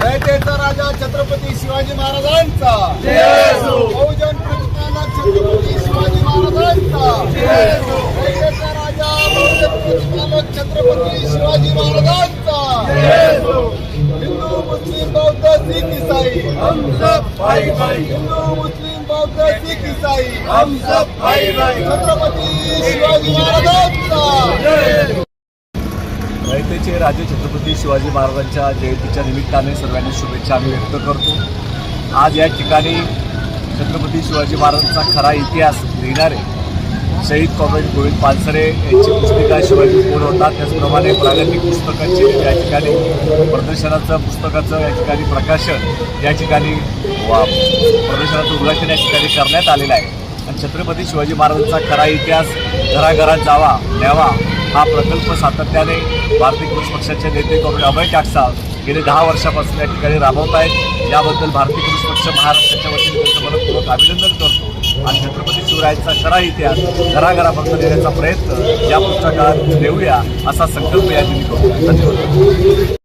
रयतेचा राजा छत्रपती शिवाजी महाराजांचा. बहुजन प्रतिमाला छत्रपती शिवाजी महाराजांचा. रयतेचा राजा बहुजन प्रतिमाला छत्रपती शिवाजी महाराजांचा. हिंदू मुस्लिम बौद्ध सिख इसाई. हिंदू मुस्लिम बौद्ध शीख हम सब भाई भाई छत्रपती शिवाजी महाराजांचा. रयतेचे राजे छत्रपती शिवाजी महाराजांच्या जयंतीच्या निमित्ताने सर्वांनी शुभेच्छा आम्ही व्यक्त करतो. आज या ठिकाणी छत्रपती शिवाजी महाराजांचा खरा इतिहास लिहिणारे शहीद कॉम्रेड गोविंद पानसरे यांची पुस्तिका शिवाजी कोण होता त्याचप्रमाणे प्रागतिक पुस्तकांची या ठिकाणी प्रदर्शनाचं पुस्तकाचं या ठिकाणी प्रकाशन या ठिकाणी वा- प्रदर्शनाचं उद्घाटन या ठिकाणी करण्यात आलेलं आहे. आणि छत्रपती शिवाजी महाराजांचा खरा इतिहास घराघरात जावा न्यावा हा प्रकल्प सातत्याने भारतीय कम्युनिस्ट पक्षाचे नेते कॉम्रेड अभय टाकसा गेले दहा वर्षापासून या ठिकाणी राबवत आहेत. याबद्दल भारतीय कम्युनिस्ट पक्ष महाराष्ट्राच्या वतीने त्यांचं मनपूर्वक अभिनंदन करतो. आणि छत्रपती शिवरायांचा खरा इतिहास घराघरापर्यंत देण्याचा प्रयत्न या पुस्तकात देऊया असा संकल्प या ठिकाणी करू धन्यवाद.